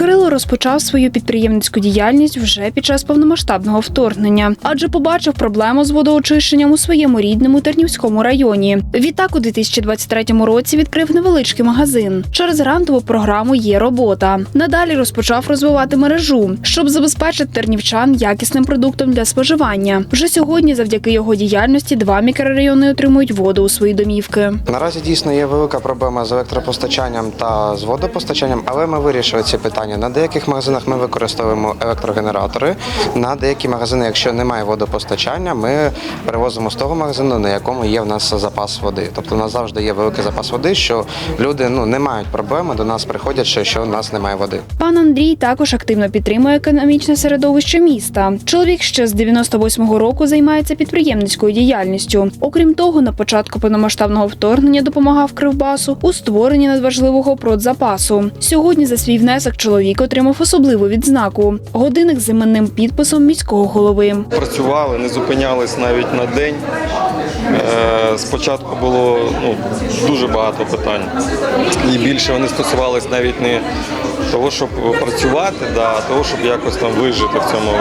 Кирило розпочав свою підприємницьку діяльність вже під час повномасштабного вторгнення, адже побачив проблему з водоочищенням у своєму рідному Тернівському районі. Відтак у 2023 році відкрив невеличкий магазин. Через грантову програму є робота. Надалі розпочав розвивати мережу, щоб забезпечити тернівчан якісним продуктом для споживання. Вже сьогодні, завдяки його діяльності, два мікрорайони отримують воду у свої домівки. Наразі дійсно є велика проблема з електропостачанням та з водопостачанням, але ми вирішили ці питання. На деяких магазинах ми використовуємо електрогенератори. На деякі магазини, якщо немає водопостачання, ми перевозимо з того магазину, на якому є в нас запас води. Тобто у нас завжди є великий запас води, що люди ну не мають проблеми до нас приходять, що у нас немає води. Пан Андрій також активно підтримує економічне середовище міста. Чоловік ще з 98-го року займається підприємницькою діяльністю. Окрім того, на початку повномасштабного вторгнення допомагав Кривбасу у створенні надважливого продзапасу. Сьогодні за свій внесок чоловік отримав особливу відзнаку годинник з іменним підписом міського голови. працювали, не зупинялись навіть на день. Е, Спочатку було ну, дуже багато питань. І більше вони стосувалися навіть не того, щоб працювати, да, того, щоб якось там вижити в цьому,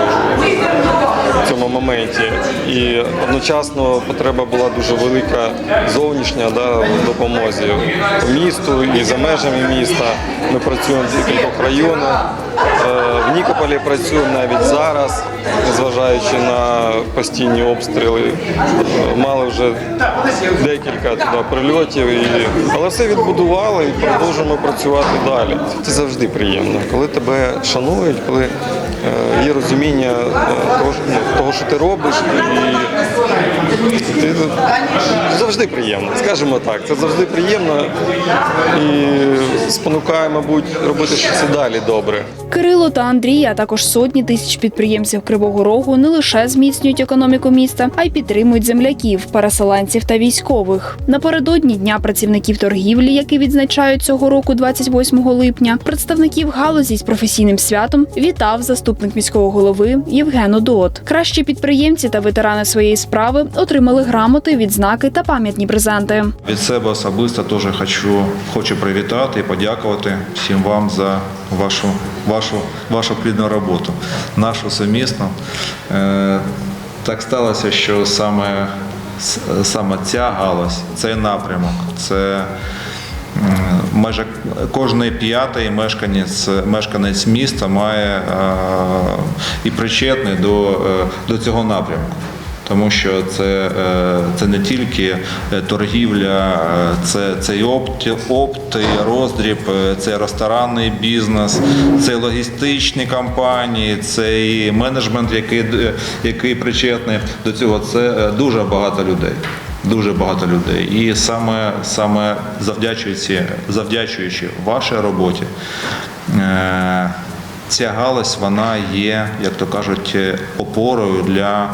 в цьому моменті. І одночасно потреба була дуже велика зовнішня да, допомозі місту і за межами міста. Ми працюємо в декількох районах. Е, В Нікополі працюємо навіть зараз, незважаючи на постійні обстріли. Е, Мали вже декілька туди прильотів, і... але все відбудували і продовжуємо працювати далі. Це завжди приємно, коли тебе шанують, коли е, є розуміння е, ну, того, що ти робиш, і ти завжди приємно, скажімо так. Це завжди приємно і спонукає, мабуть, робити щось далі добре. Кирило та Андрій, а також сотні тисяч підприємців Кривого Рогу не лише зміцнюють економіку міста, а й підтримують земляків, переселенців та військових. Напередодні дня працівників торгівлі, який відзначають цього року, 28 липня, представників галузі з професійним святом вітав заступник міського голови Євген Удот. Кращі підприємці та ветерани своєї справи отримали грамоти, відзнаки та пам'ятні презенти. Від себе особисто теж хочу, хочу привітати і подякувати всім вам за вашу, вашу, вашу плідну роботу, нашу сумісну. Е, так сталося, що саме, саме ця галузь, цей напрямок, це майже кожний п'ятий мешканець, мешканець міста має е, і причетний до, е, до цього напрямку. Тому що це, е, це не тільки е, торгівля, е, це, це і опт, опт, і роздріб, це ресторанний бізнес, це логістичні компанії, це і менеджмент, який, який причетний до цього. Це дуже багато людей. Дуже багато людей. І саме, саме завдячуючи, завдячуючи вашій роботі, ця галузь вона є, як то кажуть, опорою для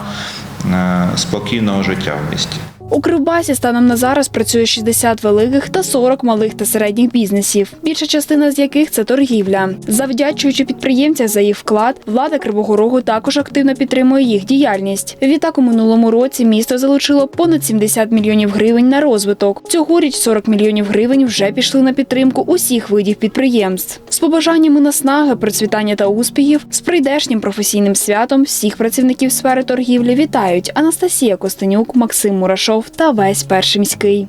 спокійного життя в місті. У Кривбасі станом на зараз працює 60 великих та 40 малих та середніх бізнесів, більша частина з яких це торгівля. Завдячуючи підприємцям за їх вклад, влада Кривого Рогу також активно підтримує їх діяльність. Відтак у минулому році місто залучило понад 70 мільйонів гривень на розвиток. Цьогоріч 40 мільйонів гривень вже пішли на підтримку усіх видів підприємств. З побажаннями наснаги, процвітання та успіхів з прийдешнім професійним святом всіх працівників сфери торгівлі вітають Анастасія Костенюк, Максим Мурашов та весь перший міський.